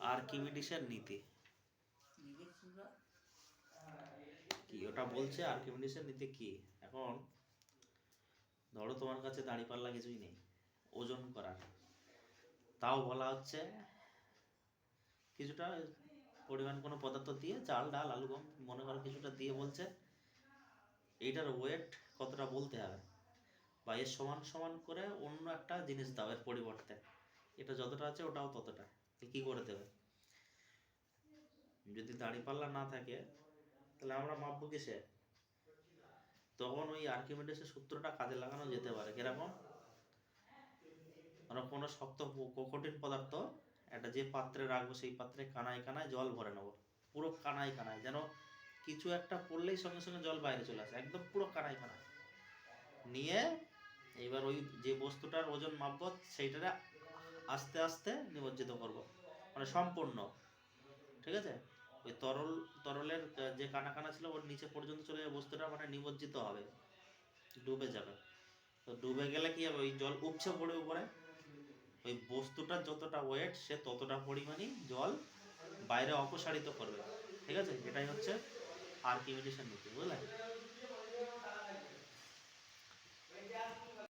আর্কিমিডিসের নীতি? কি, ওটা বলছে আর্কিমিডিসের নীতি কি? এখন ধরো তোমার কাছে দাঁড়িপাল্লা কিছুই নেই, ওজন করার। তাও বলা হচ্ছে কিছুটা পরিমাণ কোনো পদার্থ দিয়ে চাল, ডাল, আলু, গম, মনে করো কিছুটা দিয়ে বলছে, এইটার ওয়েট কতটা বলতে হবে? বা এর সমান সমান করে অন্য একটা জিনিস দাও, এর পরিবর্তে। এটা যতটা আছে ওটাও ততটা। কি করে দেবে? যদি দাঁড়িপাল্লা না থাকে, তাহলে আমরা মাপবো কিসে? তখন ওই আর্কিমিডিসের সূত্রটা কাজে লাগানো যেতে পারে। কীরকম? আমরা কোনো শক্ত কঠিন পদার্থ, একটা যে পাত্রে রাখব সেই পাত্রে কানায় কানায় জল ভরে নেব। পুরো কানায় কানায়, যেন কিছু একটা পড়লেই সঙ্গে সঙ্গে জল বাইরে চলে আসে, একদম পুরো কানায় কানায়। নিয়ে এবার ওই যে বস্তুটার ওজন মাপবো, সেইটারে আস্তে আস্তে নিমজ্জিত করব। মানে সম্পূর্ণ। ঠিক আছে? ওই তরল, তরলের যে কানা কানা ছিল ওর নিচে পর্যন্ত চলে যাবে বস্তুটা মানে নিমজ্জিত হবে। ডুবে যাবে। তো ডুবে গেলে কি হবে? ওই জল উপচে পড়ে উপরে। ওই বস্তুটার যতটা ওয়েট সে ততটা পরিমাণই জল বাইরে অপসারিত করবে। ঠিক আছে? এটাই হচ্ছে আর্কিমিডিসের নীতি, বুঝলে?